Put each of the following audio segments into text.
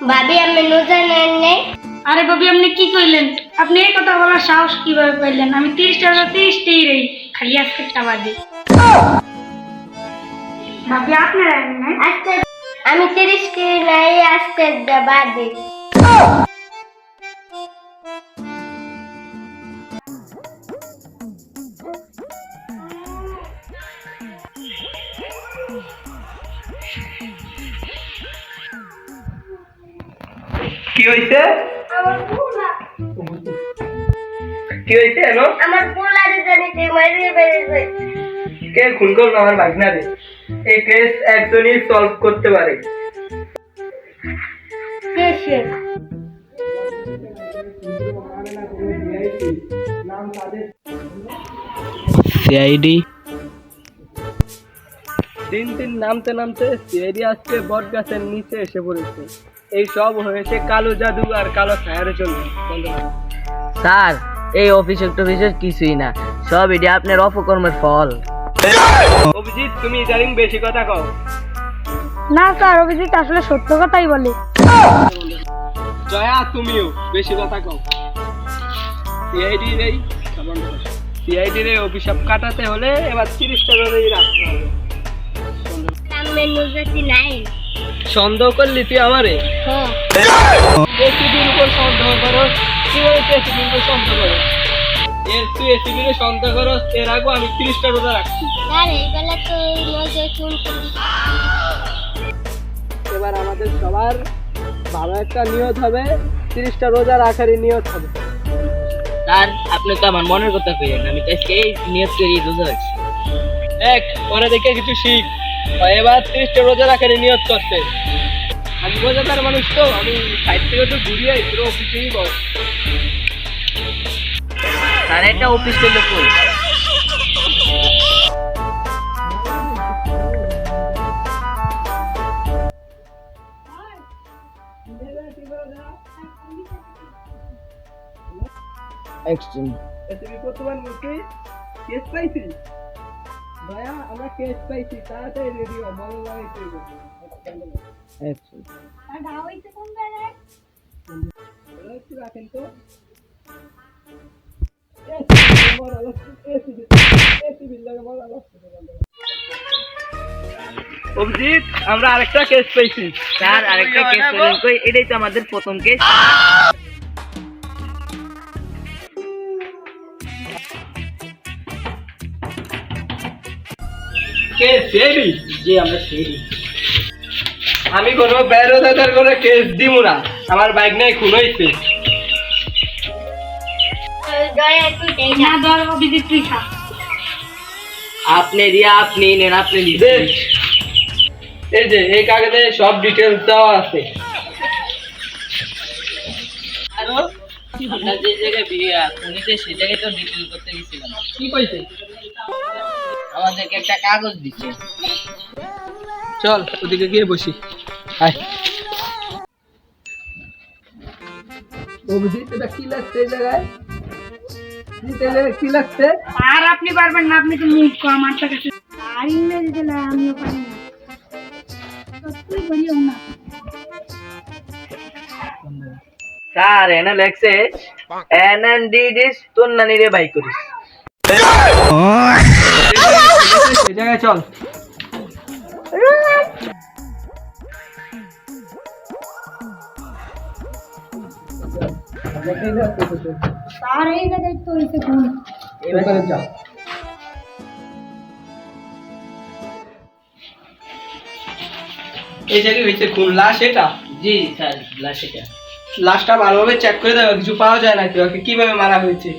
ভাবি আপনি রোজা নেন নেই। আরে বাবি আপনি কি কইলেন? আপনি এই কথা বলার সাহস কীভাবে পাইলেন? আমি তিরিশ টাকা তিরিশটাই রই খালি আজকে বাদে ভাবি আপনার না আজকে আমি তিরিশ কেজি নাই আজকে বাদে কি পোলা কি হয়েছে এনো? আমার পোলা জানিতে মারিয়ে বেরিয়ে কে খুন করল আমার ভাগনারে এই কেস একজনই সলভ করতে পারে। শেষে সিআইডি দিন দিন নামতে নামতে সিআইডি আজকে বট গাছের নিচে এসে পড়েছে। এই সব হয়েছে কালো জাদু আর কালো ছায়ার জন্য। স্যার এই অফিস টফিসের কিছুই না। সব এটি আপনার অপকর্মের ফল। অভিজিৎ তুমি ইদানিং বেশি কথা কও। না স্যার অভিজিৎ আসলে সত্য কথাই বলে। জয়া তুমিও বেশি কথা কও। সিআইডি রে সিআইডি রে অভিশাপ কাটাতে হলে এবার তিরিশটা ধরেই রাখতে হবে নাই। সন্দেহ করলি তুই আমারে? হ্যাঁ। এসিবির উপর সন্দেহ করো কীভাবে তুই এসিবির উপর সন্দেহ করো এর তুই এসিবির সন্দেহ করো এর আগেও আমি তিরিশটা রোজা রাখছি। এবার আমাদের সবার ভালো একটা নিয়ত হবে তিরিশটা রোজা রাখারই নিয়ত হবে। স্যার আপনি তো আমার মনের কথা কইলেন আমি তো আজকে এই নিয়ত করি রোজা রাখছি। এক ওরা দেখে কিছু শিখ। এবার তিরিশটা রোজা রাখারই নিয়ত করতে আমি রোজাদার মানুষ তো আমি সাইড থেকে একটু ঘুরিয়ে পুরো অফিসেই বস। স্যার এটা অফিস করলে কই? এক্সচেঞ্জ এসিবি বর্তমান মুক্তি কেস পাইছি ভাইয়া আমরা কেস পাইছি তাড়াতাড়ি রেডি হও মনে লাগে এক্সচেঞ্জ একটু রাখেন তো অভিজিৎ আমরা আরেকটা কেস পেয়েছি স্যার আরেকটা কেস কই এটাই তো আমাদের প্রথম কেস কে সেবি জি আমরা সেই আমি কোনো বেরোদাদার করে কেস দিব না। আমার বাইক নাই খুন হয়েছে আপনি দিয়া আপনি নেন আপনি। নিবেন এই যে এই কাগজে সব ডিটেলস দেওয়া আছে। আরও? আমরা যে জায়গায় বিয়ে খুনিতে সেই জায়গায় তো ডিটেল করতে গেছিলাম। কি কইছে? আমাদেরকে একটা কাগজ দিচ্ছে। চল ওদিকে গিয়ে বসি। আয়। অভিজিৎ এটা কি লাগছে এই জায়গায়? অভিজিৎ, এই জায়গায় কি লাগছে? আর আপনি পারবেন না আপনি তো মুখ আমার তো কাছে আর ইংরেজি দিলে আমিও পারি না। সত্যি বলিও না। স্যার এনে লেখছে এন এন ডি ডিস তোর নানি রে বাই করিস। এই জায়গায় চল। আর এই জায়গায় তো হইতে কোন? ওখানে যা এই জায়গায় হয়েছে খুন লাশ এটা? জি স্যার লাশিটা লাশটা ভালোভাবে চেক করে দেওয়া কিছু পাওয়া যায় ওকে কীভাবে মারা হয়েছে?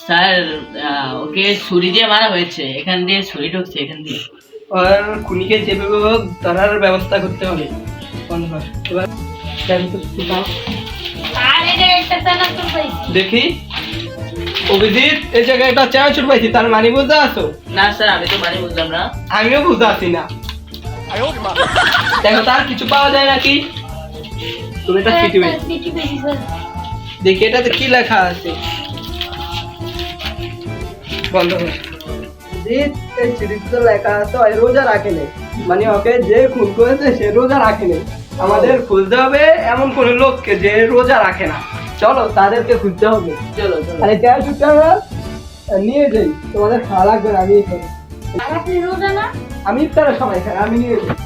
স্যার আহ, ওকে ছুরি দিয়ে মারা হয়েছে। এখান দিয়ে ছুরি ঢুকছে এখান দিয়ে। আর খুনিকে যেভাবে হোক ধরার ব্যবস্থা করতে হবে। এবার দেখো। অভিজিৎ এই জায়গায় একটা চানাচুর পাইছি তার মানে বুঝতে আছো না স্যার আমি তো মানে বুঝলাম না। আমিও বুঝতে পারছি না। দেখো তার কিছু পাওয়া যায় নাকি? তুমি এটা দেখি এটাতে কি লেখা আছে? বন্ধ কর। জিৎ, এই চিঠিতে লেখা আছে রোজা রাখে নেই মানে ওকে যে খুন করেছে সে রোজা রাখে নেই আমাদের খুঁজতে হবে এমন কোন লোককে যে রোজা রাখে না। চলো তাদেরকে খুঁজতে হবে। চলো চলো। আরে আমরা নিয়ে যাই। তোমাদের খাওয়া লাগবে না আমি আপনি রোজা না? আমি ইফতারের সময় খাই আমি নিয়ে যাই।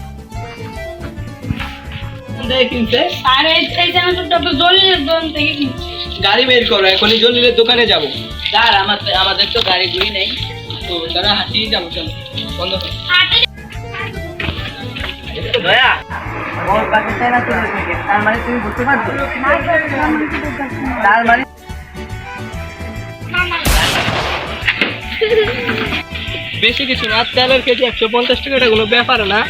কিনছে আর এই এই চানাচুরটা তো জলিলের দোকান থেকে কিনছি গাড়ি বের করো এখনই জলিলের দোকানে যাব। স্যার আমাদের আমাদের তো গাড়ি গুড়ি নেই। তো তারা হাঁটিয়ে যাব চলো। বন্ধ করো। দয়া। তার মানে তুমি বুঝতে পারছ তার মানে বেশি কিছু না তেলের কেজি একশো পঞ্চাশ টাকাটা কোনো ব্যাপার না।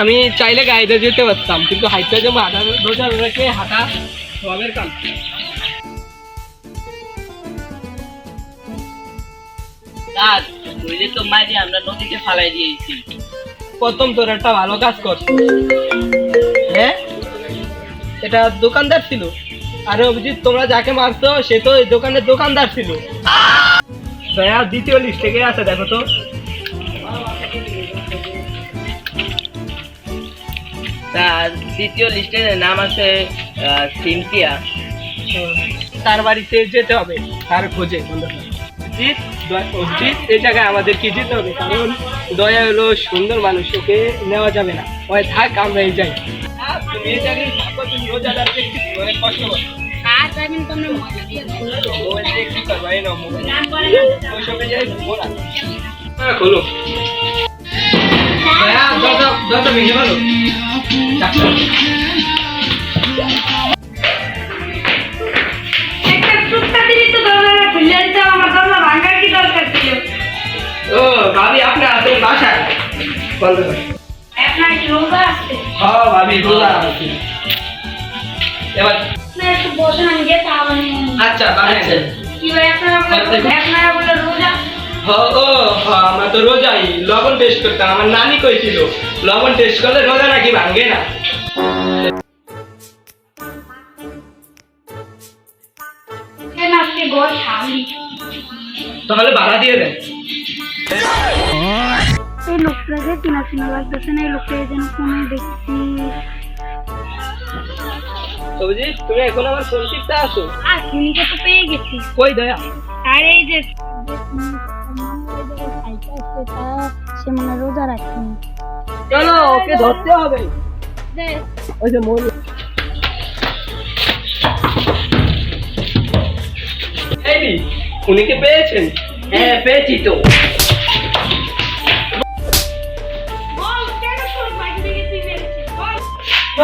আমি চাইলে গাড়িতে যেতে পারতাম কিন্তু হাইটটা যাব হাঁটা রোজা রেখে হাঁটা সবের কাম। স্যার বুঝলে তো মাঝে আমরা নদীতে ফালাই দিয়েছি। প্রথম তোর একটা ভালো কাজ কর। হ্যাঁ? এটা দোকানদার ছিল। আরে অভিজিৎ তোমরা যাকে মারছো সে তো এই দোকানের দোকানদার ছিল। দয়া দ্বিতীয় লিস্টে কে আছে দেখো তো। তার দ্বিতীয় লিস্টে নাম আছে সিনথিয়া। তার বাড়িতে যেতে হবে তার খোঁজে অজিত দয়া- অজিত এই জায়গায় আমাদের কি যেতে হবে কারণ দয়া হলো সুন্দর মানুষ ওকে নেওয়া যাবে না ওই থাক আমরা এই যাই হ্যাঁ, এই জায়গায় থাকো, তুমি রোজাদার ব্যক্তি, অনেক কষ্ট আর যাবেন তো মজা দিয়ে দেবো। ওই কি করব, এই নাও মোবাইল। গান করে যাই ঘুরবো হ্যাঁ, খোলো। দয়া, দরজা দরজা ভেঙে ফেলো। কর আপনার কি রোজা আছে? হ্যাঁ ভাবি রোজা আছি। এবার না একটু বসেন আমি গিয়ে আনি। আচ্ছা আচ্ছা। কি ভাই আপনারা আপনারা বলে রোজা? আমরা তো রোজাই। লবণ টেস্ট করতাম। আমার নানি কইছিল লবণ টেস্ট করলে রোজা নাকি ভাঙে না। তাহলে ভাড়া দিয়ে দেন। এই লোকটাকে চিনা চিনা লাগতেছে না এই লোকটাকে যেন কোনো দেখছি। সবজি তুমি এখন আমার ফোন টিপতে আসো আর খুনিকে তো পেয়ে গেছি। কই দয়া? আর এই যে সে মানে রোজা রাখেনি চলো ওকে ধরতে হবে। ওই যে মন এই রে, উনিকে পেয়েছেন? হ্যাঁ পেয়েছি তো।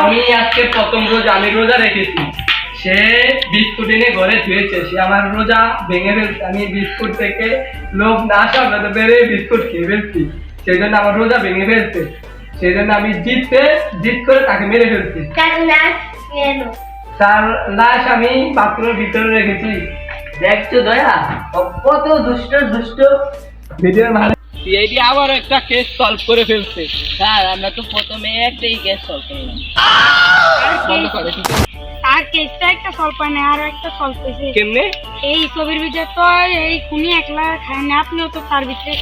আমি আজকে প্রথম রোজা আমি রোজা রেখেছি। সে বিস্কুট এনে ঘরে ধুয়েছে সে আমার রোজা ভেঙে ফেলছে। আমি বিস্কুট থেকে লোভ না সামলাতে পেরে বিস্কুট খেয়ে ফেলছি। সেই জন্য আমার রোজা ভেঙে ফেলছে। সেই জন্য আমি জিততে জিত করে তাকে মেরে ফেলছি। তার লাশ আমি বাথরুমের ভিতরে রেখেছি। দেখছ দয়া? কত দুষ্ট দুষ্ট। ভিডিওর ভালো সিআইডি আবার একটা কেস সলভ করে ফেলছে। স্যার আমরা তো প্রথমে একটাই কেস সলভ করলাম আর কেসটা একটা সলভ হয় না আরও একটা সলভ হয়েছে। কেমনে? এই ছবির ভিতরে তো এই খুনি একলা খায় না আপনিও তো তার ভিতরে